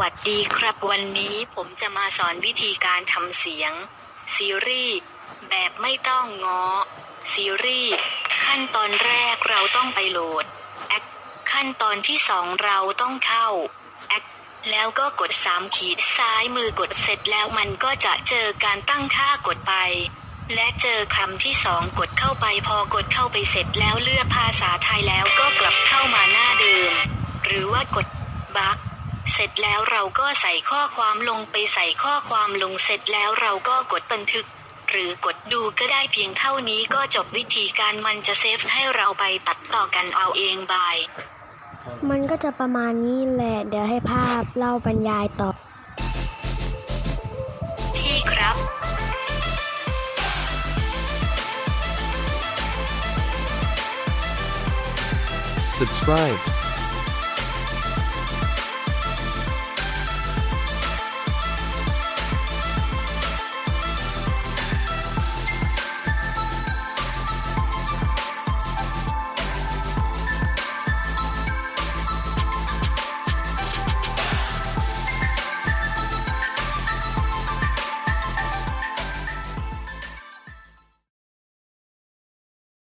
วัสดีครับวันนี้ผมจะมาสอนวิธีการทำเสียง ซีรีส์แบบไม่ต้องง้อ ซีรีส์ขั้นตอนแรกเราต้องไปโหลดแอคขั้นตอนที่สองเราต้องเข้าแอคแล้วก็กด 3 ขีดซ้ายมือกดเสร็จแล้วมันก็จะเจอการตั้งค่ากดไป และเจอคำที่สองกดเข้าไปพอกดเข้าไปเสร็จแล้วเลือกภาษาไทยแล้วก็กลับเข้ามาหน้าเดิม หรือว่ากดบัก เสร็จแล้วเราก็ใส่ข้อความลงไปใส่ข้อความลงเสร็จแล้วเราก็กดบันทึก หรือกดดูก็ได้เพียงเท่านี้ก็จบวิธีการมันจะเซฟให้เราไปตัดต่อกันเอาเองบาย มันก็จะประมาณนี้แหละ เดี๋ยวให้ภาพเล่าบรรยายต่อที่ครับ subscribe